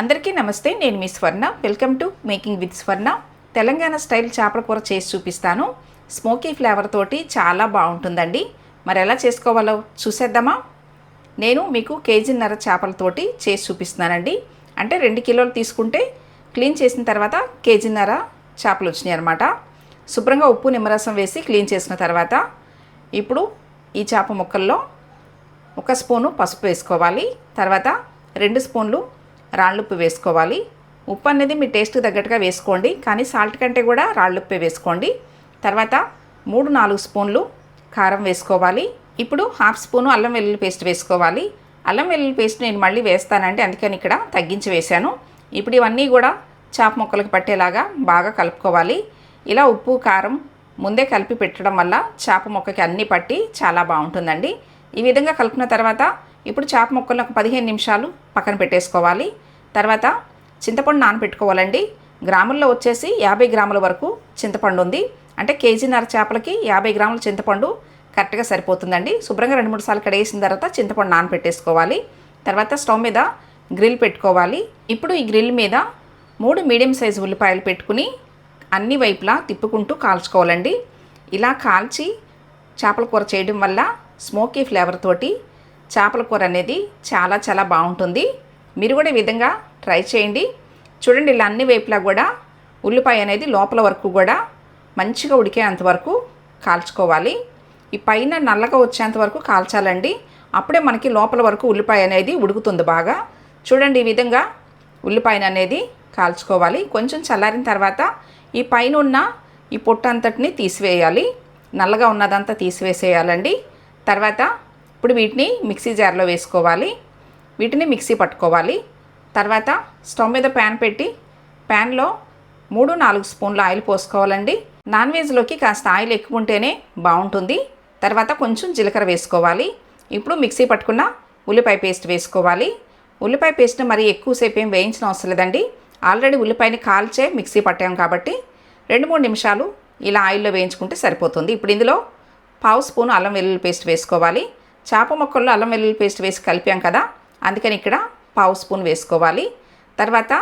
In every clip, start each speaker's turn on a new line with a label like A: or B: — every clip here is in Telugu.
A: అందరికీ నమస్తే నేను మీ Swarna. Welcome to making with Swarna Telangana style చేపల కూర చేసి చూపిస్తాను. స్మోకీ ఫ్లేవర్ తోటి చాలా బాగుంటుందండి. మరి ఎలా చేసుకోవాలో చూసేద్దామా? నేను మీకు కేజీన్నర చేపలతోటి చేసి చూపిస్తున్నానండి. అంటే రెండు కిలోలు తీసుకుంటే క్లీన్ చేసిన తర్వాత కేజీన్నర చేపలు వచ్చినాయి అనమాట శుభ్రంగా ఉప్పు నిమ్మరసం వేసి క్లీన్ చేసిన తర్వాత ఇప్పుడు ఈ చేప ముక్కల్లో ఒక స్పూను పసుపు వేసుకోవాలి. తర్వాత రెండు స్పూన్లు రాళ్ళుప్పు వేసుకోవాలి. ఉప్పు అనేది మీ టేస్ట్కి తగ్గట్టుగా వేసుకోండి. కానీ సాల్ట్ కంటే కూడా రాళ్ళుప్పే వేసుకోండి. తర్వాత మూడు నాలుగు స్పూన్లు కారం వేసుకోవాలి. ఇప్పుడు హాఫ్ స్పూను అల్లం వెల్లుల్లి పేస్ట్ వేసుకోవాలి. అల్లం వెల్లుల్లి పేస్ట్ నేను మళ్ళీ వేస్తానండి. అందుకని ఇక్కడ తగ్గించి వేశాను. ఇప్పుడు ఇవన్నీ కూడా చాప ముక్కలకు పట్టేలాగా బాగా కలుపుకోవాలి. ఇలా ఉప్పు కారం ముందే కలిపి పెట్టడం వల్ల చేప మొక్కకి అన్నీ పట్టి చాలా బాగుంటుందండి. ఈ విధంగా కలుపుకున్న తర్వాత ఇప్పుడు చేప ముక్కలను ఒక పదిహేను నిమిషాలు పక్కన పెట్టేసుకోవాలి. తర్వాత చింతపండు నానబెట్టుకోవాలండి. గ్రాముల్లో వచ్చేసి యాభై గ్రాముల వరకు చింతపండు ఉంది. అంటే కేజీన్నర చేపలకి యాభై గ్రాముల చింతపండు కరెక్ట్గా సరిపోతుందండి. శుభ్రంగా రెండు మూడు సార్లు కడిగేసిన తర్వాత చింతపండు నానబెట్టేసుకోవాలి. తర్వాత స్టవ్ మీద గ్రిల్ పెట్టుకోవాలి. ఇప్పుడు ఈ గ్రిల్ మీద మూడు మీడియం సైజు ఉల్లిపాయలు పెట్టుకుని అన్ని వైపులా తిప్పుకుంటూ కాల్చుకోవాలండి. ఇలా కాల్చి చేపల కూర చేయడం వల్ల స్మోకీ ఫ్లేవర్ తోటి చేపల కూర అనేది చాలా చాలా బాగుంటుంది. మీరు కూడా ఈ విధంగా ట్రై చేయండి. చూడండి ఇలా అన్ని వైపులా కూడా ఉల్లిపాయ అనేది లోపల వరకు కూడా మంచిగా ఉడికేంత వరకు కాల్చుకోవాలి. ఈ పైన నల్లగా వచ్చేంత వరకు కాల్చాలండి. అప్పుడే మనకి లోపల వరకు ఉల్లిపాయ అనేది ఉడుకుతుంది బాగా. చూడండి ఈ విధంగా ఉల్లిపాయను అనేది కాల్చుకోవాలి. కొంచెం చల్లారిన తర్వాత ఈ పైన ఉన్న ఈ పొట్టు అంతటిని తీసివేయాలి. నల్లగా ఉన్నదంతా తీసివేసేయాలండి. తర్వాత ఇప్పుడు వీటిని మిక్సీ జార్లో వేసుకోవాలి. వీటిని మిక్సీ పట్టుకోవాలి. తర్వాత స్టవ్ మీద ప్యాన్ పెట్టి ప్యాన్లో మూడు నాలుగు స్పూన్ల ఆయిల్ పోసుకోవాలండి. నాన్ వెజ్లోకి కాస్త ఆయిల్ ఎక్కువ ఉంటేనే బాగుంటుంది. తర్వాత కొంచెం జీలకర్ర వేసుకోవాలి. ఇప్పుడు మిక్సీ పట్టుకున్న ఉల్లిపాయ పేస్ట్ వేసుకోవాలి. ఉల్లిపాయ పేస్ట్ మరి ఎక్కువసేపు ఏం వేయించిన అవసరం లేదండి. ఆల్రెడీ ఉల్లిపాయని కాల్చే మిక్సీ పట్టాం కాబట్టి రెండు మూడు నిమిషాలు ఇలా ఆయిల్లో వేయించుకుంటే సరిపోతుంది. ఇప్పుడు ఇందులో పావు స్పూన్ అల్లం వెల్లుల్లి పేస్ట్ వేసుకోవాలి. చేప ముక్కల్లో అల్లం వెల్లుల్లి పేస్ట్ వేసి కలిపాం కదా అందుకని ఇక్కడ పావు స్పూన్ వేసుకోవాలి. తర్వాత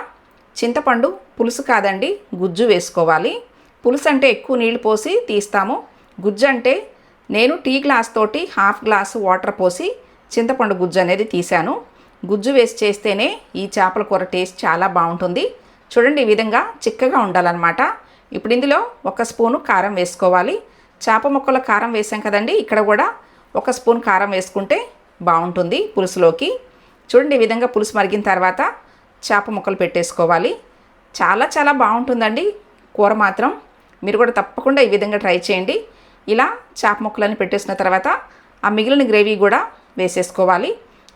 A: చింతపండు పులుసు కాదండి గుజ్జు వేసుకోవాలి. పులుసు అంటే ఎక్కువ నీళ్ళు పోసి తీస్తాము. గుజ్జు అంటే నేను టీ గ్లాస్ తోటి హాఫ్ గ్లాస్ వాటర్ పోసి చింతపండు గుజ్జు అనేది తీశాను. గుజ్జు వేసి చేస్తేనే ఈ చేపల కూర టేస్ట్ చాలా బాగుంటుంది. చూడండి ఈ విధంగా చిక్కగా ఉండాలన్నమాట. ఇప్పుడు ఇందులో ఒక స్పూను కారం వేసుకోవాలి. చేప ముక్కల కారం వేసాం కదండి ఇక్కడ కూడా ఒక స్పూన్ కారం వేసుకుంటే బాగుంటుంది పులుసులోకి. చూడండి ఈ విధంగా పులుసు మరిగిన తర్వాత చేప ముక్కలు పెట్టేసుకోవాలి. చాలా చాలా బాగుంటుందండి కూర మాత్రం. మీరు కూడా తప్పకుండా ఈ విధంగా ట్రై చేయండి. ఇలా చేప ముక్కలని పెట్టేసిన తర్వాత ఆ మిగిలిన గ్రేవీ కూడా వేసేసుకోవాలి.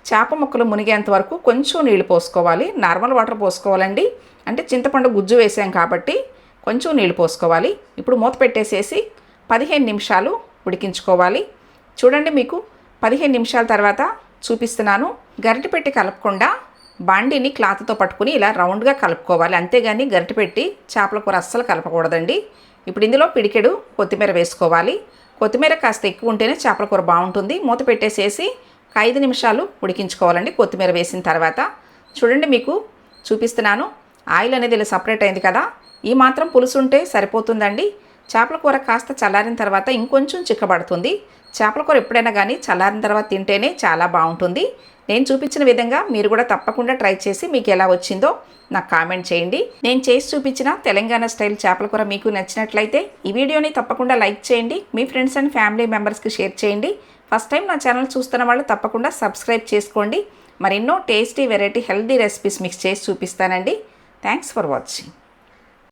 A: చేప ముక్కలు మునిగేంత వరకు కొంచెం నీళ్ళు పోసుకోవాలి. నార్మల్ వాటర్ పోసుకోవాలండి. అంటే చింతపండు గుజ్జు వేసాం కాబట్టి కొంచెం నీళ్ళు పోసుకోవాలి. ఇప్పుడు మూత పెట్టేసేసి పదిహేను నిమిషాలు ఉడికించుకోవాలి. చూడండి మీకు పదిహేను నిమిషాల తర్వాత చూపిస్తున్నాను. గరిటె పెట్టి కలపకుండా బాండిని క్లాత్తో పట్టుకుని ఇలా రౌండ్గా కలుపుకోవాలి. అంతేగాని గరిటె పెట్టి చేపల కూర అస్సలు కలపకూడదండి. ఇప్పుడు ఇందులో పిడికెడు కొత్తిమీర వేసుకోవాలి. కొత్తిమీర కాస్త ఎక్కువ ఉంటేనే చేపల కూర బాగుంటుంది. మూత పెట్టేసేసి ఒక ఐదు నిమిషాలు ఉడికించుకోవాలండి కొత్తిమీర వేసిన తర్వాత. చూడండి మీకు చూపిస్తున్నాను. ఆయిల్ అనేది ఇలా సపరేట్ అయింది కదా. ఈ మాత్రం పులుసు ఉంటే సరిపోతుందండి. చేపల కూర కాస్త చల్లారిన తర్వాత ఇంకొంచెం చిక్కబడుతుంది. చేపల కూర ఎప్పుడైనా కానీ చల్లారిన తర్వాత తింటేనే చాలా బాగుంటుంది. నేను చూపించిన విధంగా మీరు కూడా తప్పకుండా ట్రై చేసి మీకు ఎలా వచ్చిందో నాకు కామెంట్ చేయండి. నేను చేసి చూపించిన తెలంగాణ స్టైల్ చేపల కూర మీకు నచ్చినట్లయితే ఈ వీడియోని తప్పకుండా లైక్ చేయండి. మీ ఫ్రెండ్స్ అండ్ ఫ్యామిలీ మెంబర్స్కి షేర్ చేయండి. ఫస్ట్ టైం నా ఛానల్ చూస్తున్న వాళ్ళు తప్పకుండా సబ్స్క్రైబ్ చేసుకోండి. మరెన్నో టేస్టీ వెరైటీ హెల్దీ రెసిపీస్ మీకు చేసి చూపిస్తానండి. Thanks for watching.